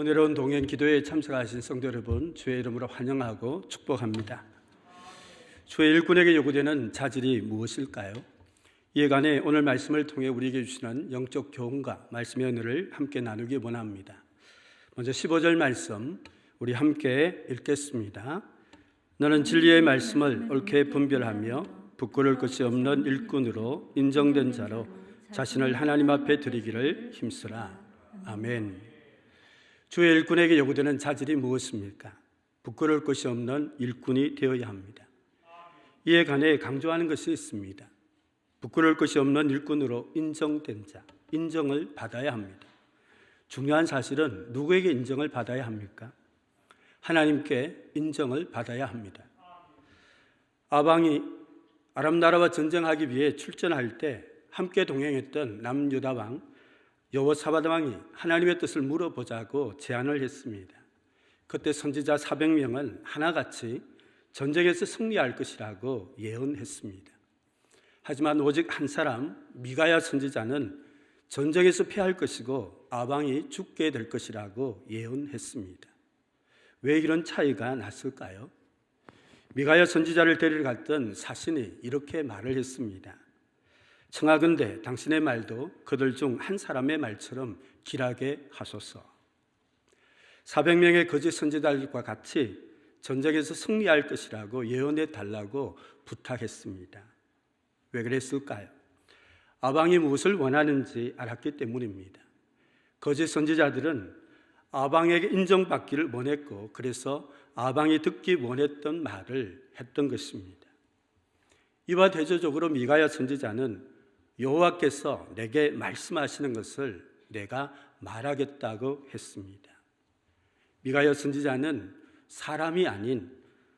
오늘은 동행 기도에 참석하신 성도 여러분 주의 이름으로 환영하고 축복합니다. 주의 일꾼에게 요구되는 자질이 무엇일까요? 이에 관해 오늘 말씀을 통해 우리에게 주시는 영적 교훈과 말씀의 은혜를 함께 나누기 원합니다. 먼저 15절 말씀 우리 함께 읽겠습니다. 너는 진리의 말씀을 옳게 분별하며 부끄러울 것이 없는 일꾼으로 인정된 자로 자신을 하나님 앞에 드리기를 힘쓰라. 아멘. 주의 일꾼에게 요구되는 자질이 무엇입니까? 부끄러울 것이 없는 일꾼이 되어야 합니다. 이에 관해 강조하는 것이 있습니다. 부끄러울 것이 없는 일꾼으로 인정된 자, 인정을 받아야 합니다. 중요한 사실은 누구에게 인정을 받아야 합니까? 하나님께 인정을 받아야 합니다. 아방이 아람 나라와 전쟁하기 위해 출전할 때 함께 동행했던 남유다 왕 여호사밧 왕이 하나님의 뜻을 물어보자고 제안을 했습니다. 그때 선지자 400명은 하나같이 전쟁에서 승리할 것이라고 예언했습니다. 하지만 오직 한 사람 미가야 선지자는 전쟁에서 패할 것이고 아방이 죽게 될 것이라고 예언했습니다. 왜 이런 차이가 났을까요? 미가야 선지자를 데리러 갔던 사신이 이렇게 말을 했습니다. 청하건대 당신의 말도 그들 중 한 사람의 말처럼 길하게 하소서. 400명의 거짓 선지자들과 같이 전쟁에서 승리할 것이라고 예언해 달라고 부탁했습니다. 왜 그랬을까요? 아방이 무엇을 원하는지 알았기 때문입니다. 거짓 선지자들은 아방에게 인정받기를 원했고 그래서 아방이 듣기 원했던 말을 했던 것입니다. 이와 대조적으로 미가야 선지자는 여호와께서 내게 말씀하시는 것을 내가 말하겠다고 했습니다. 미가야 선지자는 사람이 아닌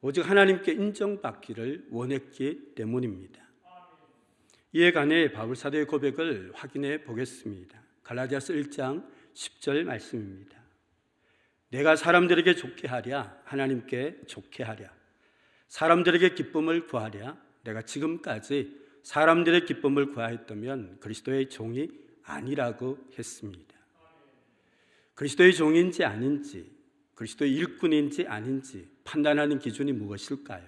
오직 하나님께 인정받기를 원했기 때문입니다. 이에 관해 바울 사도의 고백을 확인해 보겠습니다. 갈라디아서 1장 10절 말씀입니다. 내가 사람들에게 좋게 하랴 하나님께 좋게 하랴 사람들에게 기쁨을 구하랴 내가 지금까지 사람들의 기쁨을 구하였다면 그리스도의 종이 아니라고 했습니다. 그리스도의 종인지 아닌지 그리스도의 일꾼인지 아닌지 판단하는 기준이 무엇일까요?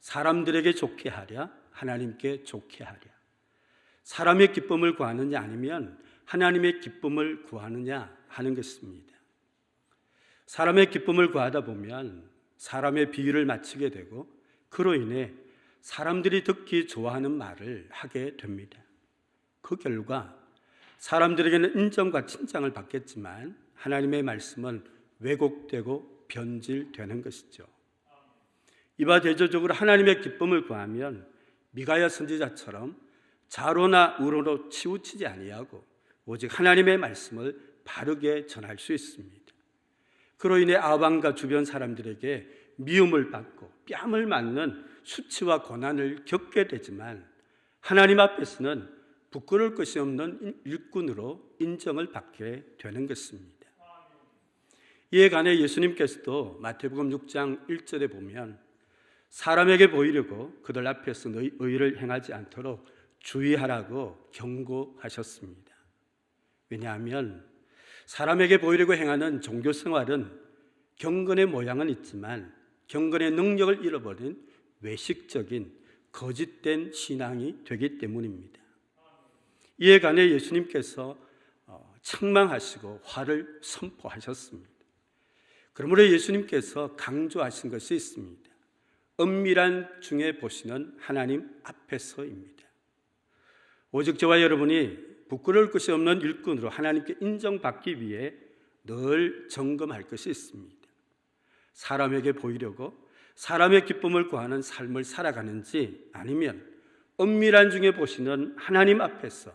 사람들에게 좋게 하랴 하나님께 좋게 하랴 사람의 기쁨을 구하느냐 아니면 하나님의 기쁨을 구하느냐 하는 것입니다. 사람의 기쁨을 구하다 보면 사람의 비위를 맞추게 되고 그로 인해 사람들이 듣기 좋아하는 말을 하게 됩니다. 그 결과 사람들에게는 인정과 칭찬을 받겠지만 하나님의 말씀은 왜곡되고 변질되는 것이죠. 이와 대조적으로 하나님의 기쁨을 구하면 미가야 선지자처럼 자로나 우로로 치우치지 아니하고 오직 하나님의 말씀을 바르게 전할 수 있습니다. 그로 인해 아방과 주변 사람들에게 미움을 받고 뺨을 맞는 수치와 고난을 겪게 되지만 하나님 앞에서는 부끄러울 것이 없는 일꾼으로 인정을 받게 되는 것입니다. 이에 관해 예수님께서도 마태복음 6장 1절에 보면 사람에게 보이려고 그들 앞에서 의를 행하지 않도록 주의하라고 경고하셨습니다. 왜냐하면 사람에게 보이려고 행하는 종교 생활은 경건의 모양은 있지만 경건의 능력을 잃어버린 외식적인 거짓된 신앙이 되기 때문입니다. 이에 관해 예수님께서 어, 책망하시고 화를 선포하셨습니다. 그러므로 예수님께서 강조하신 것이 있습니다. 은밀한 중에 보시는 하나님 앞에서입니다. 오직 저와 여러분이 부끄러울 것이 없는 일꾼으로 하나님께 인정받기 위해 늘 점검할 것이 있습니다. 사람에게 보이려고 사람의 기쁨을 구하는 삶을 살아가는지 아니면 은밀한 중에 보시는 하나님 앞에서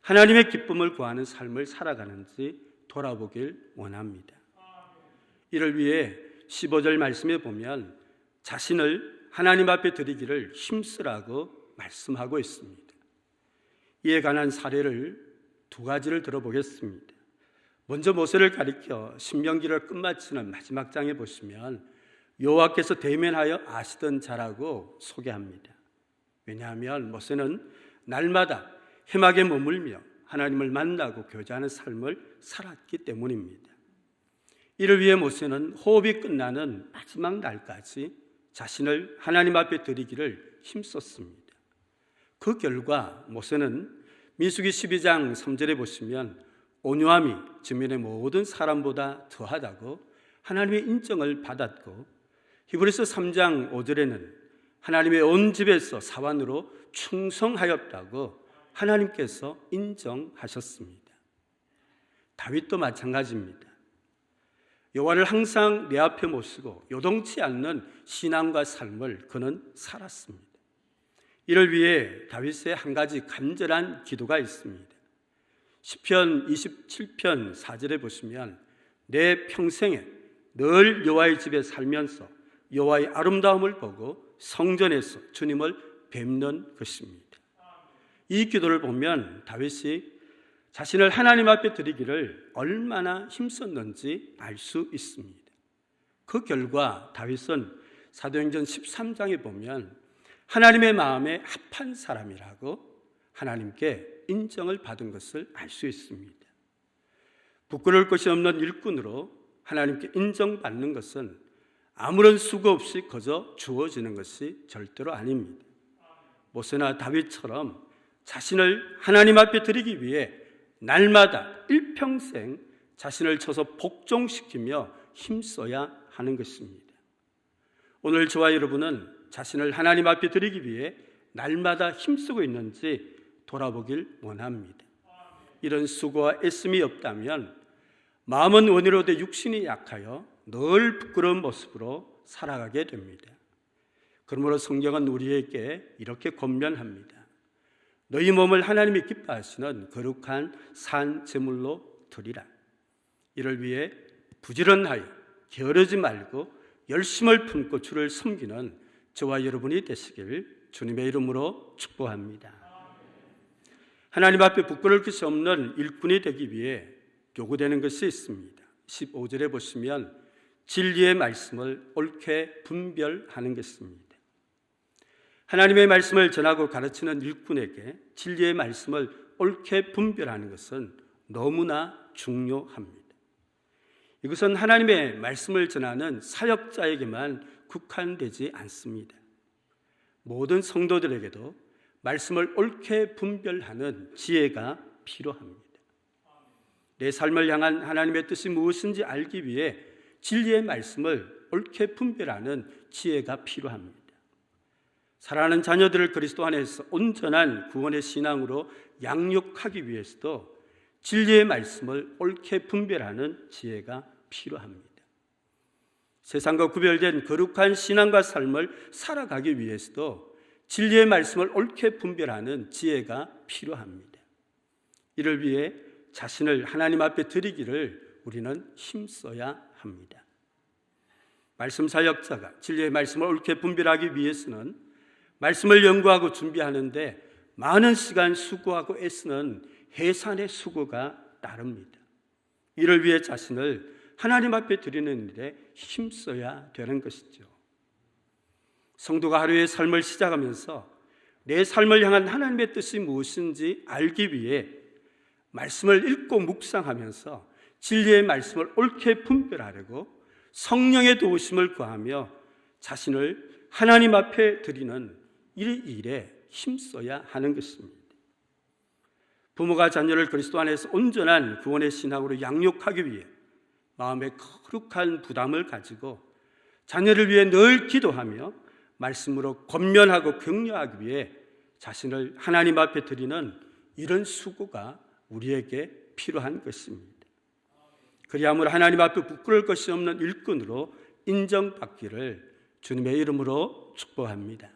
하나님의 기쁨을 구하는 삶을 살아가는지 돌아보길 원합니다. 이를 위해 15절 말씀에 보면 자신을 하나님 앞에 드리기를 힘쓰라고 말씀하고 있습니다. 이에 관한 사례를 두 가지를 들어보겠습니다. 먼저 모세를 가리켜 신명기를 끝마치는 마지막 장에 보시면 여호와께서 대면하여 아시던 자라고 소개합니다. 왜냐하면 모세는 날마다 해막에 머물며 하나님을 만나고 교제하는 삶을 살았기 때문입니다. 이를 위해 모세는 호흡이 끝나는 마지막 날까지 자신을 하나님 앞에 드리기를 힘썼습니다. 그 결과 모세는 민수기 12장 3절에 보시면 온유함이 주변의 모든 사람보다 더하다고 하나님의 인정을 받았고 히브리서 3장 5절에는 하나님의 온 집에서 사환으로 충성하였다고 하나님께서 인정하셨습니다. 다윗도 마찬가지입니다. 여호와를 항상 내 앞에 모시고 요동치 않는 신앙과 삶을 그는 살았습니다. 이를 위해 다윗의 한 가지 간절한 기도가 있습니다. 시편 27편 4절에 보시면 내 평생에 늘 여호와의 집에 살면서 여호와의 아름다움을 보고 성전에서 주님을 뵙는 것입니다. 이 기도를 보면 다윗이 자신을 하나님 앞에 드리기를 얼마나 힘썼는지 알 수 있습니다. 그 결과 다윗은 사도행전 13장에 보면 하나님의 마음에 합한 사람이라고 하나님께 인정을 받은 것을 알 수 있습니다. 부끄러울 것이 없는 일꾼으로 하나님께 인정받는 것은 아무런 수고 없이 거저 주어지는 것이 절대로 아닙니다. 모세나 다윗처럼 자신을 하나님 앞에 드리기 위해 날마다 일평생 자신을 쳐서 복종시키며 힘써야 하는 것입니다. 오늘 저와 여러분은 자신을 하나님 앞에 드리기 위해 날마다 힘쓰고 있는지 돌아보길 원합니다. 이런 수고와 애씀이 없다면 마음은 원이로 돼 육신이 약하여 늘 부끄러운 모습으로 살아가게 됩니다. 그러므로 성경은 우리에게 이렇게 권면합니다. 너희 몸을 하나님이 기뻐하시는 거룩한 산 제물로 드리라. 이를 위해 부지런하여 게으르지 말고 열심을 품고 주를 섬기는 저와 여러분이 되시길 주님의 이름으로 축복합니다. 하나님 앞에 부끄러울 것이 없는 일꾼이 되기 위해 요구되는 것이 있습니다. 15절에 보시면 진리의 말씀을 옳게 분별하는 것입니다. 하나님의 말씀을 전하고 가르치는 일꾼에게 진리의 말씀을 옳게 분별하는 것은 너무나 중요합니다. 이것은 하나님의 말씀을 전하는 사역자에게만 국한되지 않습니다. 모든 성도들에게도 말씀을 옳게 분별하는 지혜가 필요합니다. 내 삶을 향한 하나님의 뜻이 무엇인지 알기 위해 진리의 말씀을 옳게 분별하는 지혜가 필요합니다. 사랑하는 자녀들을 그리스도 안에서 온전한 구원의 신앙으로 양육하기 위해서도 진리의 말씀을 옳게 분별하는 지혜가 필요합니다. 세상과 구별된 거룩한 신앙과 삶을 살아가기 위해서도 진리의 말씀을 옳게 분별하는 지혜가 필요합니다. 이를 위해 자신을 하나님 앞에 드리기를 우리는 힘써야 합니다. 말씀 사역자가 진리의 말씀을 옳게 분별하기 위해서는 말씀을 연구하고 준비하는데 많은 시간 수고하고 애쓰는 해산의 수고가 따릅니다. 이를 위해 자신을 하나님 앞에 드리는 일에 힘써야 되는 것이죠. 성도가 하루의 삶을 시작하면서 내 삶을 향한 하나님의 뜻이 무엇인지 알기 위해 말씀을 읽고 묵상하면서 진리의 말씀을 옳게 분별하려고 성령의 도우심을 구하며 자신을 하나님 앞에 드리는 이 일에 힘써야 하는 것입니다. 부모가 자녀를 그리스도 안에서 온전한 구원의 신앙으로 양육하기 위해 마음에 거룩한 부담을 가지고 자녀를 위해 늘 기도하며 말씀으로 권면하고 격려하기 위해 자신을 하나님 앞에 드리는 이런 수고가 우리에게 필요한 것입니다. 그리함으로 하나님 앞에 부끄러울 것이 없는 일꾼으로 인정받기를 주님의 이름으로 축복합니다.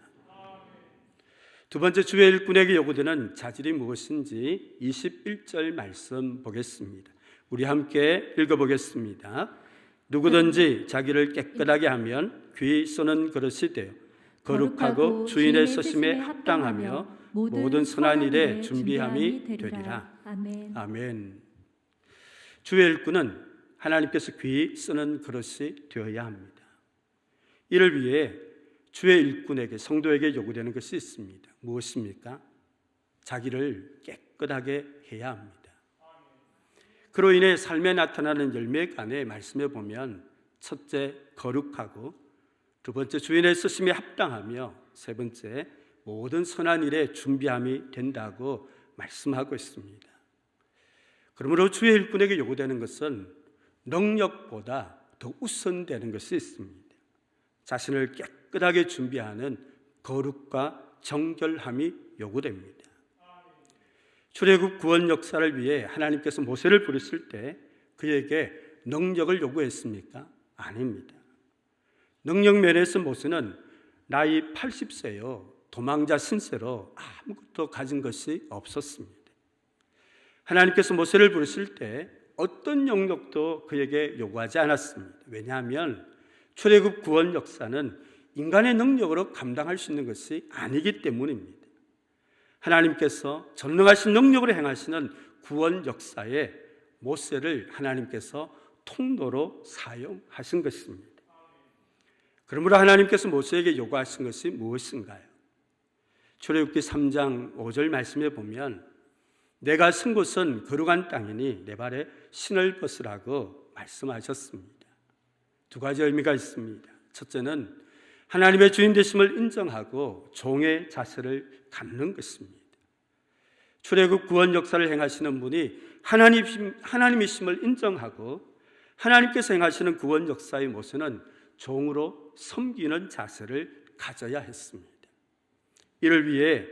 두 번째 주의 일꾼에게 요구되는 자질이 무엇인지 21절 말씀 보겠습니다. 우리 함께 읽어보겠습니다. 누구든지 자기를 깨끗하게 하면 귀 쏘는 그릇이 되어 거룩하고 주인의 서심에 합당하며 모든 선한 일에 준비함이 되리라. 아멘. 아멘. 주의 일꾼은 하나님께서 귀 쓰는 그릇이 되어야 합니다. 이를 위해 주의 일꾼에게 성도에게 요구되는 것이 있습니다. 무엇입니까? 자기를 깨끗하게 해야 합니다. 그로 인해 삶에 나타나는 열매 간에 말씀해 보면 첫째 거룩하고 두 번째 주인의 쓰심에 합당하며 세 번째 모든 선한 일에 준비함이 된다고 말씀하고 있습니다. 그러므로 주의 일꾼에게 요구되는 것은 능력보다 더 우선되는 것이 있습니다. 자신을 깨끗하게 준비하는 거룩과 정결함이 요구됩니다. 출애굽 구원 역사를 위해 하나님께서 모세를 부르실 때 그에게 능력을 요구했습니까? 아닙니다. 능력 면에서 모세는 나이 80세요 도망자 신세로 아무것도 가진 것이 없었습니다. 하나님께서 모세를 부르실 때 어떤 영역도 그에게 요구하지 않았습니다. 왜냐하면 출애굽 구원 역사는 인간의 능력으로 감당할 수 있는 것이 아니기 때문입니다. 하나님께서 전능하신 능력으로 행하시는 구원 역사에 모세를 하나님께서 통로로 사용하신 것입니다. 그러므로 하나님께서 모세에게 요구하신 것이 무엇인가요? 출애굽기 3장 5절 말씀에 보면 내가 쓴 곳은 거룩한 땅이니 내 발에 신을 벗으라고 말씀하셨습니다. 두 가지 의미가 있습니다. 첫째는 하나님의 주인 되심을 인정하고 종의 자세를 갖는 것입니다. 출애굽 구원 역사를 행하시는 분이 하나님 하나님이심을 인정하고 하나님께서 행하시는 구원 역사의 모습은 종으로 섬기는 자세를 가져야 했습니다. 이를 위해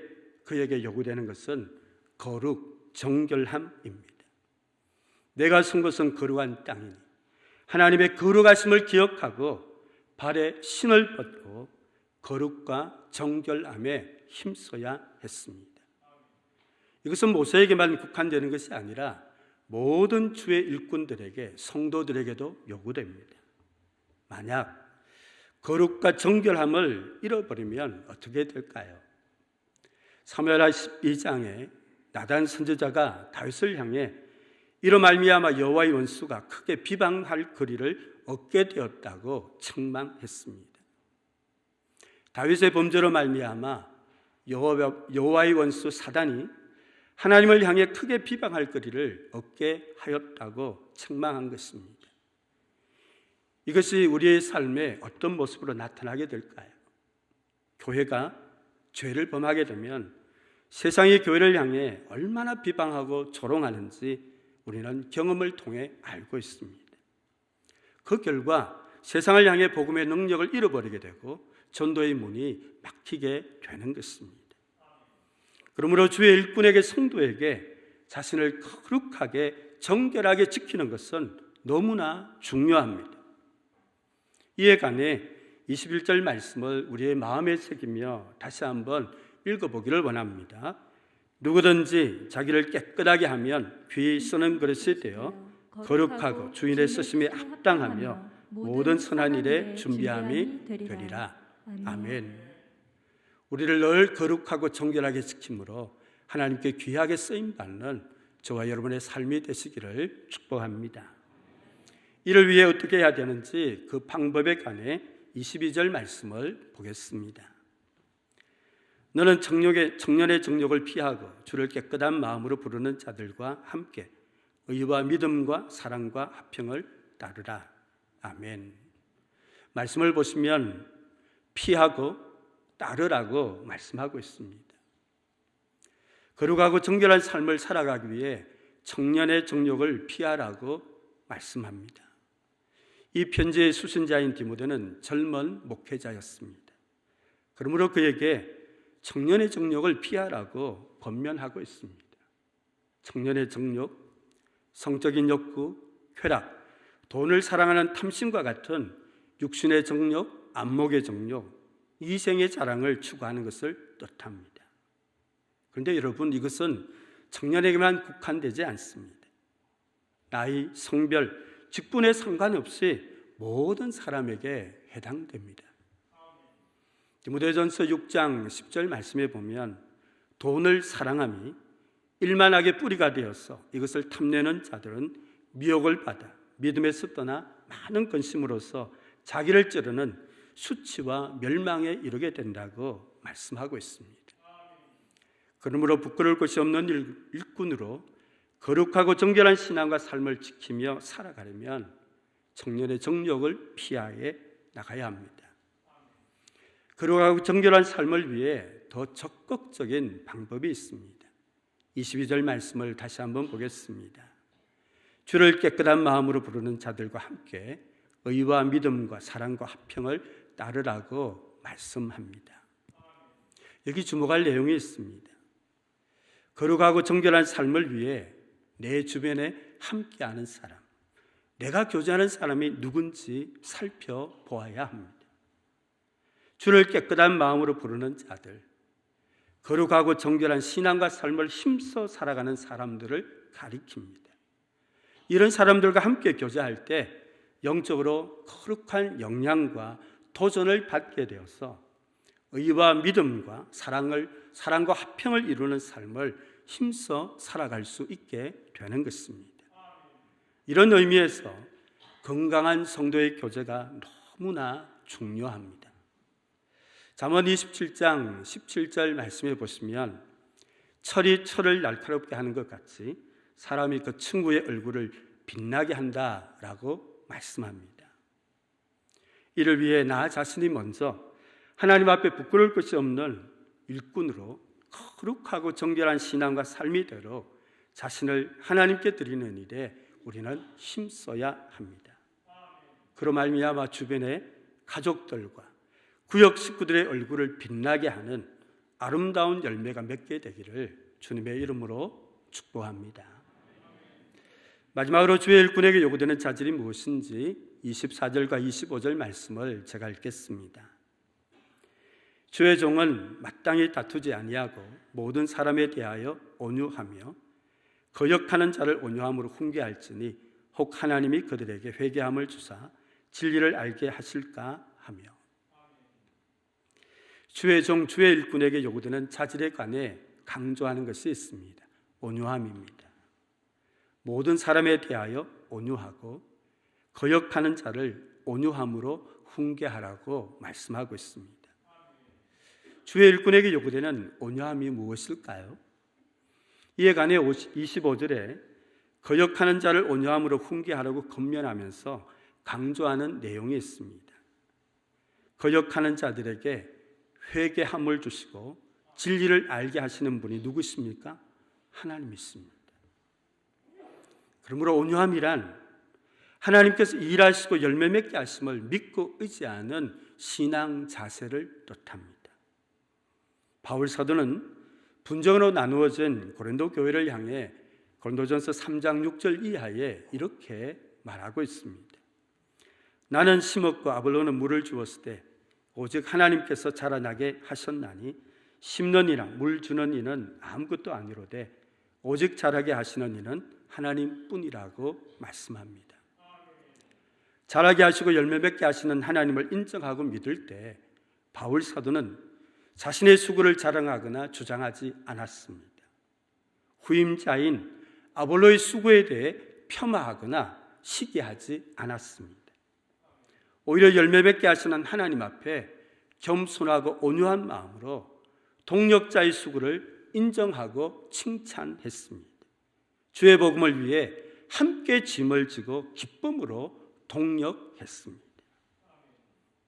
그에게 요구되는 것은 거룩, 정결함입니다. 내가 쓴 것은 거룩한 땅이니 하나님의 거룩하심을 기억하고 발에 신을 벗고 거룩과 정결함에 힘써야 했습니다. 이것은 모세에게만 국한되는 것이 아니라 모든 주의 일꾼들에게 성도들에게도 요구됩니다. 만약 거룩과 정결함을 잃어버리면 어떻게 될까요? 사무엘하 12장에 나단 선지자가 다윗을 향해 이로 말미암아 여호와의 원수가 크게 비방할 거리를 얻게 되었다고 책망했습니다. 다윗의 범죄로 말미암아 여호와의 원수 사단이 하나님을 향해 크게 비방할 거리를 얻게 하였다고 책망한 것입니다. 이것이 우리의 삶에 어떤 모습으로 나타나게 될까요? 교회가 죄를 범하게 되면 세상이 교회를 향해 얼마나 비방하고 조롱하는지 우리는 경험을 통해 알고 있습니다. 그 결과 세상을 향해 복음의 능력을 잃어버리게 되고 전도의 문이 막히게 되는 것입니다. 그러므로 주의 일꾼에게 성도에게 자신을 거룩하게 정결하게 지키는 것은 너무나 중요합니다. 이에 관해 21절 말씀을 우리의 마음에 새기며 다시 한번 읽어보기를 원합니다. 누구든지 자기를 깨끗하게 하면 귀 쓰는 그릇이 되어 거룩하고 주인의 쓰심에 합당하며 모든 선한 일에 준비함이 되리라. 아멘. 우리를 늘 거룩하고 정결하게 지킴으로 하나님께 귀하게 쓰임 받는 저와 여러분의 삶이 되시기를 축복합니다. 이를 위해 어떻게 해야 되는지 그 방법에 관해 22절 말씀을 보겠습니다. 너는 청년의, 청년의 정욕을 피하고 주를 깨끗한 마음으로 부르는 자들과 함께 의와 믿음과 사랑과 화평을 따르라. 아멘. 말씀을 보시면 피하고 따르라고 말씀하고 있습니다. 거룩하고 정결한 삶을 살아가기 위해 청년의 정욕을 피하라고 말씀합니다. 이 편지의 수신자인 디모데는 젊은 목회자였습니다. 그러므로 그에게 청년의 정욕을 피하라고 권면하고 있습니다. 청년의 정욕, 성적인 욕구, 쾌락, 돈을 사랑하는 탐심과 같은 육신의 정욕, 안목의 정욕, 이생의 자랑을 추구하는 것을 뜻합니다. 그런데 여러분 이것은 청년에게만 국한되지 않습니다. 나이, 성별, 직분에 상관없이 모든 사람에게 해당됩니다. 디모데전서 6장 10절 말씀에 보면 돈을 사랑함이 일만하게 뿌리가 되어서 이것을 탐내는 자들은 미혹을 받아 믿음에서 떠나 많은 근심으로서 자기를 찌르는 수치와 멸망에 이르게 된다고 말씀하고 있습니다. 그러므로 부끄러울 것이 없는 일 꾼으로 거룩하고 정결한 신앙과 삶을 지키며 살아가려면 청년의 정욕을 피하에 나가야 합니다. 거룩하고 정결한 삶을 위해 더 적극적인 방법이 있습니다. 22절 말씀을 다시 한번 보겠습니다. 주를 깨끗한 마음으로 부르는 자들과 함께 의와 믿음과 사랑과 화평을 따르라고 말씀합니다. 여기 주목할 내용이 있습니다. 거룩하고 정결한 삶을 위해 내 주변에 함께하는 사람, 내가 교제하는 사람이 누군지 살펴보아야 합니다. 주를 깨끗한 마음으로 부르는 자들, 거룩하고 정결한 신앙과 삶을 힘써 살아가는 사람들을 가리킵니다. 이런 사람들과 함께 교제할 때 영적으로 거룩한 영향과 도전을 받게 되어서 의와 믿음과 사랑을 사랑과 화평을 이루는 삶을 힘써 살아갈 수 있게 되는 것입니다. 이런 의미에서 건강한 성도의 교제가 너무나 중요합니다. 잠언 27장 17절 말씀해 보시면 철이 철을 날카롭게 하는 것 같이 사람이 그 친구의 얼굴을 빛나게 한다라고 말씀합니다. 이를 위해 나 자신이 먼저 하나님 앞에 부끄러울 것이 없는 일꾼으로 거룩하고 정결한 신앙과 삶이대로 자신을 하나님께 드리는 일에 우리는 힘써야 합니다. 그로 말미암아 주변의 가족들과 구역 식구들의 얼굴을 빛나게 하는 아름다운 열매가 맺게 되기를 주님의 이름으로 축복합니다. 마지막으로 주의 일꾼에게 요구되는 자질이 무엇인지 24절과 25절 말씀을 제가 읽겠습니다. 주의 종은 마땅히 다투지 아니하고 모든 사람에 대하여 온유하며 거역하는 자를 온유함으로 훈계할지니 혹 하나님이 그들에게 회개함을 주사 진리를 알게 하실까 하며 주의 종 주의 일꾼에게 요구되는 자질에 관해 강조하는 것이 있습니다. 온유함입니다. 모든 사람에 대하여 온유하고 거역하는 자를 온유함으로 훈계하라고 말씀하고 있습니다. 주의 일꾼에게 요구되는 온유함이 무엇일까요? 이에 관해 25절에 거역하는 자를 온유함으로 훈계하라고 건면하면서 강조하는 내용이 있습니다. 거역하는 자들에게 회개함을 주시고 진리를 알게 하시는 분이 누구십니까? 하나님이십니다. 그러므로 온유함이란 하나님께서 일하시고 열매 맺게 하심을 믿고 의지하는 신앙 자세를 뜻합니다. 바울 사도는 분정으로 나누어진 고린도 교회를 향해 고린도전서 3장 6절 이하에 이렇게 말하고 있습니다. 나는 심었고 아볼로는 물을 주었을 때 오직 하나님께서 자라나게 하셨나니 심는 이랑 물 주는 이는 아무것도 아니로되 오직 자라게 하시는 이는 하나님뿐이라고 말씀합니다. 자라게 하시고 열매 맺게 하시는 하나님을 인정하고 믿을 때 바울 사도는 자신의 수고를 자랑하거나 주장하지 않았습니다. 후임자인 아볼로의 수고에 대해 폄하하거나 시기하지 않았습니다. 오히려 열매 맺게 하시는 하나님 앞에 겸손하고 온유한 마음으로 동력자의 수고를 인정하고 칭찬했습니다. 주의 복음을 위해 함께 짐을 지고 기쁨으로 동력했습니다.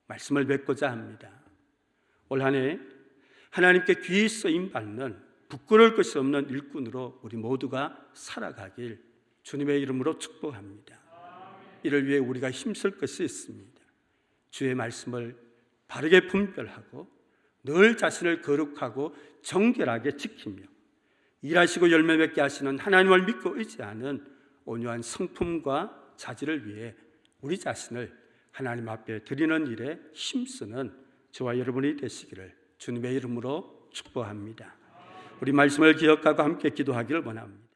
말씀을 맺고자 합니다. 올 한해 하나님께 귀히 쓰임 받는 부끄러울 것이 없는 일꾼으로 우리 모두가 살아가길 주님의 이름으로 축복합니다. 이를 위해 우리가 힘쓸 것이 있습니다. 주의 말씀을 바르게 분별하고 늘 자신을 거룩하고 정결하게 지키며 일하시고 열매 맺게 하시는 하나님을 믿고 의지하는 온유한 성품과 자질을 위해 우리 자신을 하나님 앞에 드리는 일에 힘쓰는 저와 여러분이 되시기를 주님의 이름으로 축복합니다. 우리 말씀을 기억하고 함께 기도하기를 원합니다.